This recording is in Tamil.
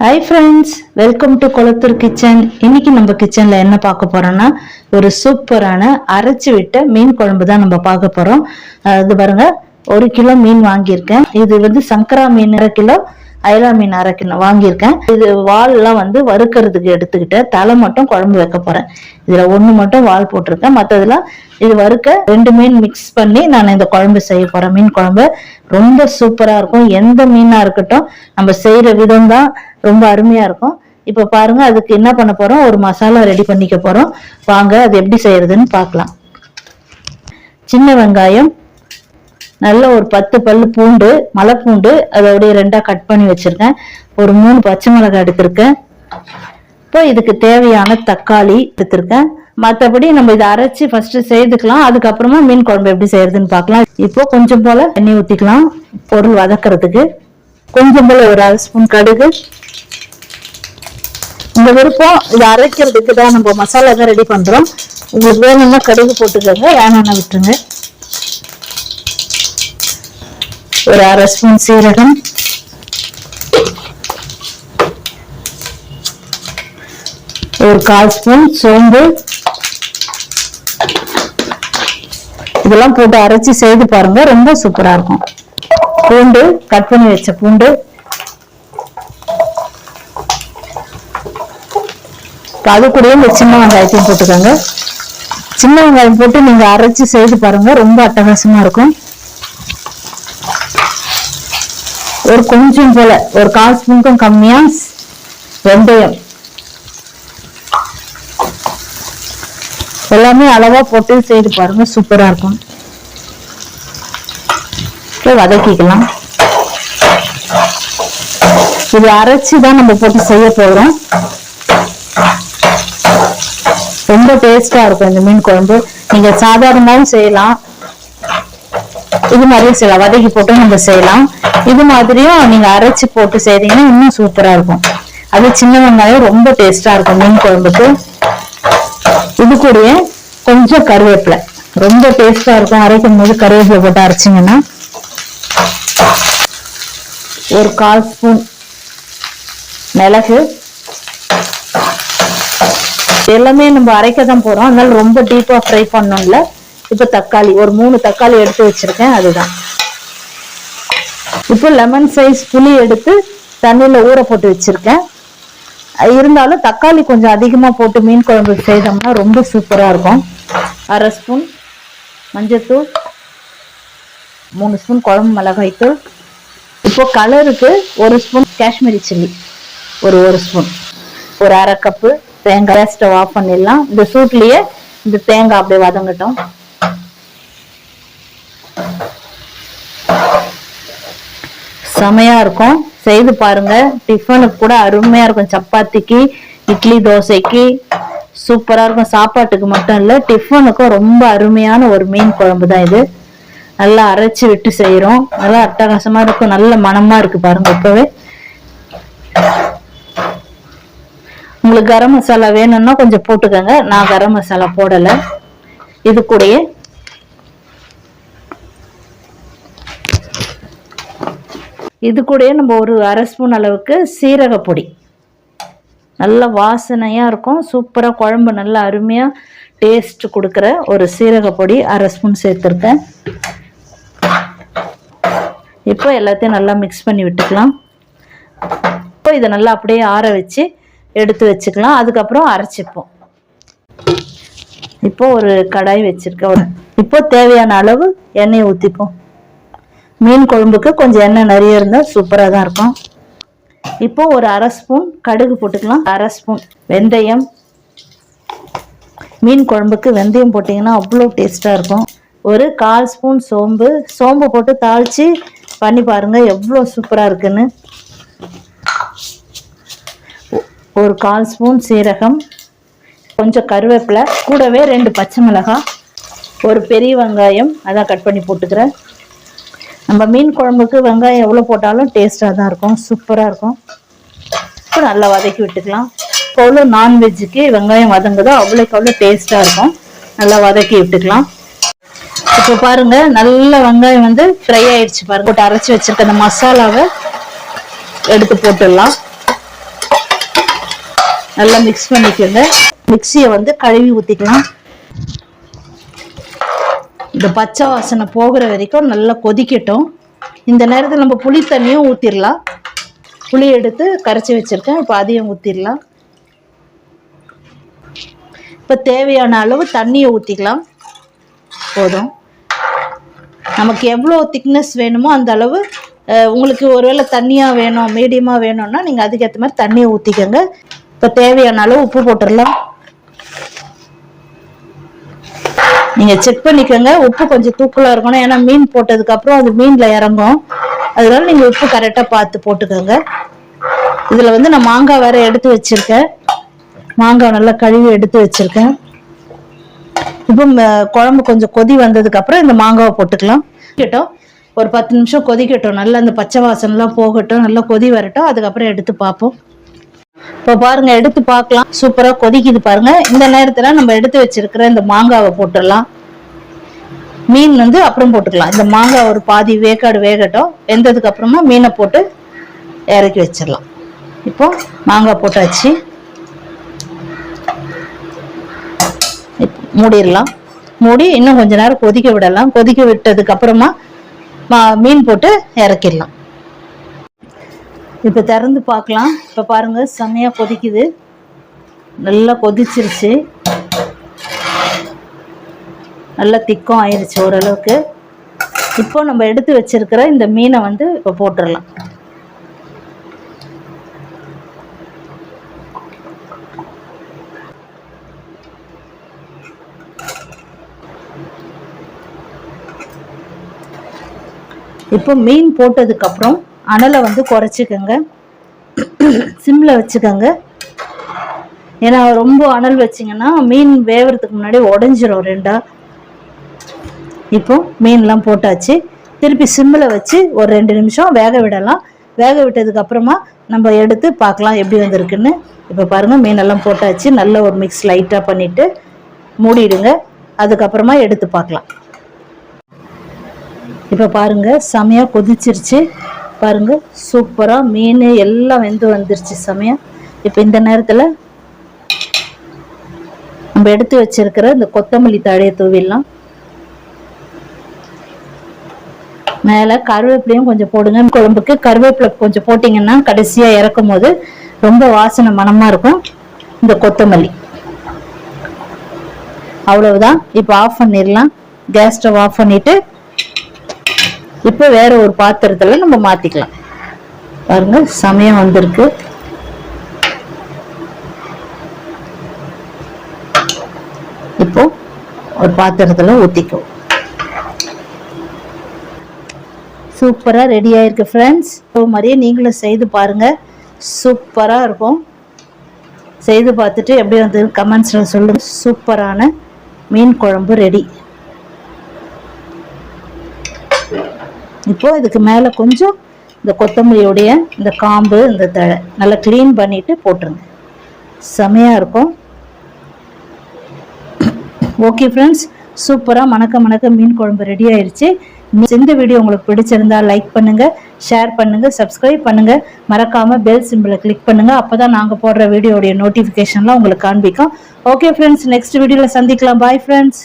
Hi friends welcome to Kolathur kitchen இன்னைக்கு நம்ம கிச்சன்ல என்ன பார்க்க போறோம்னா ஒரு சூப்பரான அரைச்சு விட்ட மீன் குழம்பு தான் நம்ம பார்க்க போறோம். அது பாருங்க ஒரு கிலோ மீன் வாங்கியிருக்கேன். இது வந்து சங்கரா மீன் அரை கிலோ. அயலா மீன் அரை கிலோ வாங்கியிருக்கேன். இது வால் எல்லாம் வந்து வறுக்கிறதுக்கு எடுத்துக்கிட்டேன் தலை மட்டும் குழம்பு வைக்க போறேன். இதுல ஒண்ணு மட்டும் வால் போட்டிருக்கேன். மற்றதெல்லாம் இது வறுக்க ரெண்டு மீன் மிக்ஸ் பண்ணி நான் இந்த குழம்பு செய்ய போறேன். மீன் குழம்பு ரொம்ப சூப்பரா இருக்கும். எந்த மீனா இருக்கட்டும் நம்ம செய்யற விதம் தான் ரொம்ப அருமையா இருக்கும். இப்ப பாருங்க அதுக்கு என்ன பண்ண போறோம்? ஒரு மசாலா ரெடி பண்ணிக்க போறோம். வாங்க அது எப்படி செய்யறதுன்னு பார்க்கலாம். சின்ன வெங்காயம் நல்ல ஒரு பத்து பல்லு பூண்டு மலை பூண்டு அப்படியே ரெண்டா கட் பண்ணி வச்சிருக்கேன். ஒரு மூணு பச்சை மிளகாய் எடுத்திருக்கேன். இப்போ இதுக்கு தேவையான தக்காளி எடுத்திருக்கேன். மற்றபடி நம்ம இதை அரைச்சி ஃபர்ஸ்ட் செய்துக்கலாம். அதுக்கப்புறமா மீன் குழம்பு எப்படி செய்யறதுன்னு பார்க்கலாம். இப்போ கொஞ்சம் போல எண்ணெய் ஊற்றிக்கலாம் பொருள் வதக்கிறதுக்கு. கொஞ்சம் போல ஒரு அரை ஸ்பூன் கடுகு. இந்த விருப்பம் இதை அரைக்கிறதுக்கு தான் நம்ம மசாலா தான் ரெடி பண்றோம். உங்களுக்கு வேணும்னா கடுகு போட்டுக்கோங்க வேணாம்னா விட்டுருங்க. ஒரு அரை ஸ்பூன் சீரகம். ஒரு கால் ஸ்பூன் சோம்பு. இதெல்லாம் போட்டு அரைச்சி செய்து பாருங்க ரொம்ப சூப்பரா இருக்கும். பூண்டு கட் பண்ணி வச்ச பூண்டு. அது கூட இந்த சின்ன வெங்காயத்தையும் போட்டுக்கோங்க. சின்ன வெங்காயம் போட்டு நீங்க அரைச்சி செய்து பாருங்க ரொம்ப அட்டகாசமா இருக்கும். ஒரு கொஞ்சம் போல ஒரு கால் ஸ்பூனுக்கும் கம்மியா வெந்தயம். எல்லாமே அளவா போட்டு செய்து பாருங்க சூப்பரா இருக்கும். வதக்கிக்கலாம். இது அரைச்சுதான் நம்ம போட்டு செய்ய போறோம். ரொம்ப டேஸ்டா இருக்கும் இந்த மீன் குழம்பு. நீங்க சாதாரணமாவும் செய்யலாம். இது மாதிரியும் செய்யலாம். வதக்கி போட்டு நம்ம செய்யலாம். இது மாதிரியும் நீங்க அரைச்சு போட்டு செய்றீங்கன்னா இன்னும் சூப்பரா இருக்கும். அது சின்ன வெங்காயம் ரொம்ப டேஸ்டா இருக்கும் மீன் குழம்புக்கு. இது கூடயே கொஞ்சம் கருவேப்பிலை. ரொம்ப டேஸ்டா இருக்கும். அரைக்கும் போது கருவேப்பிலை போட்டு அரைச்சிங்கன்னா. ஒரு கால் ஸ்பூன் மிளகு. எல்லாமே நம்ம அரைக்க தான் போறோம். அதனால ரொம்ப டீப்பா ஃப்ரை பண்ணோம்ல இப்ப தக்காளி ஒரு மூணு தக்காளி எடுத்து வச்சிருக்கேன் அதுதான். இப்போ லெமன் சைஸ் புளி எடுத்து தண்ணியில ஊற போட்டு வச்சிருக்கேன். இருந்தாலும் தக்காளி கொஞ்சம் அதிகமா போட்டு மீன் குழம்பு செய்தோம்னா ரொம்ப சூப்பரா இருக்கும். அரை ஸ்பூன் மஞ்சத்தூள் மூணு ஸ்பூன் குழம்பு மிளகாய் தூள் இப்போ கலருக்கு ஒரு ஸ்பூன் காஷ்மீரி சில்லி ஒரு ஒரு ஸ்பூன். ஒரு அரை கப்பு தேங்காய் ஸ்டவ் ஆஃப் பண்ணிடலாம். இந்த சூட்லயே இந்த தேங்காய் அப்படியே வதங்கட்டும். செமையா இருக்கும். செய்து பாருங்க. டிஃபனுக்கு கூட அருமையா இருக்கும். சப்பாத்திக்கு இட்லி தோசைக்கு சூப்பரா இருக்கும். சாப்பாட்டுக்கு மட்டும் இல்ல டிஃபனுக்கும் ரொம்ப அருமையான ஒரு மீன் குழம்பு தான் இது. நல்லா அரைச்சு விட்டு செய்யறோம் நல்லா அட்டகாசமா இருக்கும். நல்ல மணமா இருக்கு பாருங்க இப்பவே. உங்களுக்கு கரம் மசாலா வேணும்னா கொஞ்சம் போட்டுக்கோங்க. நான் கரம் மசாலா போடல. இது கூடயே இது கூடயே நம்ம ஒரு அரை ஸ்பூன் அளவுக்கு சீரக பொடி. நல்ல இருக்கும். சூப்பராக குழம்பு நல்லா அருமையாக டேஸ்ட் கொடுக்குற ஒரு சீரக பொடி அரை ஸ்பூன் சேர்த்துருக்கேன். இப்போ எல்லாத்தையும் நல்லா மிக்ஸ் பண்ணி விட்டுக்கலாம். இப்போ இதை நல்லா அப்படியே ஆற வச்சு எடுத்து வச்சுக்கலாம். அதுக்கப்புறம் அரைச்சிப்போம். இப்போ ஒரு கடாய் வச்சுருக்கேன். இப்போ தேவையான அளவு எண்ணெய் ஊற்றிப்போம் மீன் குழம்புக்கு கொஞ்சம் எண்ணெய் நிறைய இருந்தால் சூப்பராக தான் இருக்கும். இப்போ ஒரு அரை ஸ்பூன் கடுகு போட்டுக்கலாம். அரை ஸ்பூன் வெந்தயம். மீன் குழம்புக்கு வெந்தயம் போட்டிங்கன்னா அவ்வளோ டேஸ்ட்டாக இருக்கும். ஒரு கால் ஸ்பூன் சோம்பு. சோம்பு போட்டு தாளித்து பண்ணி பாருங்கள் எவ்வளோ சூப்பராக இருக்குன்னு. ஒரு கால் ஸ்பூன் சீரகம். கொஞ்சம் கருவேப்பிலை. கூடவே ரெண்டு பச்சை மிளகாய். ஒரு பெரிய வெங்காயம். அதான் கட் பண்ணி போட்டுக்கிறேன். நம்ம மீன் குழம்புக்கு வெங்காயம் எவ்வளோ போட்டாலும் டேஸ்ட்டாக தான் இருக்கும். சூப்பராக இருக்கும். இப்போ நல்லா வதக்கி விட்டுக்கலாம். இப்போ அவ்வளோ நான்வெஜ்ஜுக்கு வெங்காயம் வதங்குதோ? அவ்வளோக்கு அவ்வளோ டேஸ்ட்டாக இருக்கும். நல்லா வதக்கி விட்டுக்கலாம். இப்போ பாருங்க நல்ல வெங்காயம் வந்து ஃப்ரை ஆயிடுச்சு பாருங்க. போட்டு அரைச்சி வச்சிருக்க அந்த மசாலாவை எடுத்து போட்டுடலாம். நல்லா மிக்ஸ் பண்ணிக்கோங்க. மிக்சியை வந்து கழுவி ஊற்றிக்கலாம் இந்த பச்சை வாசனை போகிற வரைக்கும் நல்லா கொதிக்கட்டும். இந்த நேரத்தில் நம்ம புளி தண்ணியும் ஊற்றிடலாம் புளி எடுத்து கரைச்சி வச்சுருக்கேன். இப்போ அதையும் ஊற்றிடலாம் இப்போ தேவையான அளவு தண்ணியை ஊற்றிக்கலாம் போதும். நமக்கு எவ்வளோ திக்னஸ் வேணுமோ அந்த அளவு உங்களுக்கு ஒருவேளை தண்ணியாக வேணும் மீடியமாக வேணும்னா நீங்கள் அதுக்கேற்ற மாதிரி தண்ணியை ஊற்றிக்கோங்க இப்போ தேவையான அளவு உப்பு போட்டுடலாம் நீங்கள் செக் பண்ணிக்கோங்க. உப்பு கொஞ்சம் தூக்கலாக இருக்கணும். ஏன்னா மீன் போட்டதுக்கப்புறம் அது மீனில் இறங்கும். அதனால நீங்கள் உப்பு கரெக்டாக பார்த்து போட்டுக்கோங்க. இதில் வந்து நான் மாங்காய் வேற எடுத்து வச்சிருக்கேன். மாங்காய் நல்லா கழுவி எடுத்து வச்சிருக்கேன். இப்போ குழம்பு கொஞ்சம் கொதி வந்ததுக்கு அப்புறம் இந்த மாங்காவை போட்டுக்கலாம். கேட்டோம் ஒரு பத்து நிமிஷம் கொதிக்கட்டும். நல்லா அந்த பச்சை வாசனைலாம் போகட்டும். நல்லா கொதி வரட்டும். அதுக்கப்புறம் எடுத்து பார்ப்போம். இப்போ பாருங்க எடுத்து பார்க்கலாம். சூப்பரா கொதிக்குது பாருங்க. இந்த நேரத்துல நம்ம எடுத்து வச்சிருக்கிற இந்த மாங்காவை போட்டுடலாம். மீன் வந்து அப்புறம் போட்டுக்கலாம். இந்த மாங்காய் ஒரு பாதி வேக்காடு வேகட்டும். வெந்ததுக்கு அப்புறமா மீனை போட்டு இறக்கி வச்சிடலாம். இப்போ மாங்காய் போட்டாச்சு. மூடிடலாம். மூடி இன்னும் கொஞ்ச நேரம் கொதிக்க விடலாம். கொதிக்க விட்டதுக்கு அப்புறமா மீன் போட்டு இறக்கிடலாம். இப்போ திறந்து பார்க்கலாம். இப்போ பாருங்க செம்மையாக கொதிக்குது. நல்லா கொதிச்சிருச்சு. நல்லா திக்கம் ஆயிடுச்சு ஓரளவுக்கு. இப்போ நம்ம எடுத்து வச்சிருக்கிற இந்த மீனை வந்து இப்போ போட்டுடலாம். இப்போ மீன் போட்டதுக்கப்புறம் அனலை வந்து குறைச்சிக்கோங்க. சிம்மில் வச்சுக்கோங்க. ஏன்னா ரொம்ப அனல் வச்சிங்கன்னா மீன் வேவறதுக்கு முன்னாடி உடஞ்சிரும் ரெண்டா. இப்போ மீன்லாம் போட்டாச்சு. திருப்பி சிம்மில் வச்சு ஒரு ரெண்டு நிமிஷம் வேக விடலாம். வேக விட்டதுக்கு அப்புறமா நம்ம எடுத்து பார்க்கலாம் எப்படி வந்திருக்குன்னு. இப்போ பாருங்கள் மீனெல்லாம் போட்டாச்சு. நல்ல ஒரு மிக்ஸ் லைட்டாக பண்ணிவிட்டு மூடிடுங்க. அதுக்கப்புறமா எடுத்து பார்க்கலாம். இப்போ பாருங்க செமையாக கொதிச்சிருச்சு. பாருங்க சூப்பராக மீன் எல்லாம் வெந்து வந்துருச்சு சமயம் இப்போ இந்த நேரத்தில் நம்ம எடுத்து வச்சிருக்கிற இந்த கொத்தமல்லி தழையை தூவிடலாம். மேலே கருவேப்பிலையும் கொஞ்சம் போடுங்க. குழம்புக்கு கருவேப்பிலை கொஞ்சம் போட்டிங்கன்னா கடைசியாக இறக்கும் போது ரொம்ப வாசனை மனமாக இருக்கும். இந்த கொத்தமல்லி. அவ்வளவுதான். இப்போ ஆஃப் பண்ணிடலாம். கேஸ் ஸ்டவ் ஆஃப் பண்ணிவிட்டு இப்போ வேற ஒரு பாத்திரத்துல நம்ம மாத்திக்கலாம். பாருங்க சமயம் வந்திருக்கு. இப்போ ஒரு பாத்திரத்துல ஊத்திக்கும் சூப்பரா ரெடி ஆயிருக்கு ஃப்ரெண்ட்ஸ் இப்போ மாதிரியே நீங்களும் செய்து பாருங்க. சூப்பரா இருக்கும். செய்து பார்த்துட்டு எப்படி வந்து கமெண்ட்ஸ்ல சொல்லுங்க. சூப்பரான மீன் குழம்பு ரெடி இப்போது இதுக்கு மேலே கொஞ்சம் இந்த கொத்தமல்லியோடைய இந்த காம்பு இந்த தழை நல்லா க்ளீன் பண்ணிவிட்டு போட்டுருங்க. செமையாக இருக்கும். ஓகே ஃப்ரெண்ட்ஸ் சூப்பராக மணக்க மணக்க மீன் குழம்பு ரெடி ஆயிடுச்சு இந்த வீடியோ உங்களுக்கு பிடிச்சிருந்தா லைக் பண்ணுங்கள் ஷேர் பண்ணுங்கள் சப்ஸ்கிரைப் பண்ணுங்கள் மறக்காமல் பெல் சிம்பிளை கிளிக் பண்ணுங்கள் அப்போ தான் நாங்கள் போடுற வீடியோடைய நோட்டிஃபிகேஷன்லாம் உங்களுக்கு காண்பிக்கும். ஓகே ஃப்ரெண்ட்ஸ் நெக்ஸ்ட் வீடியோவில் சந்திக்கலாம். Bye friends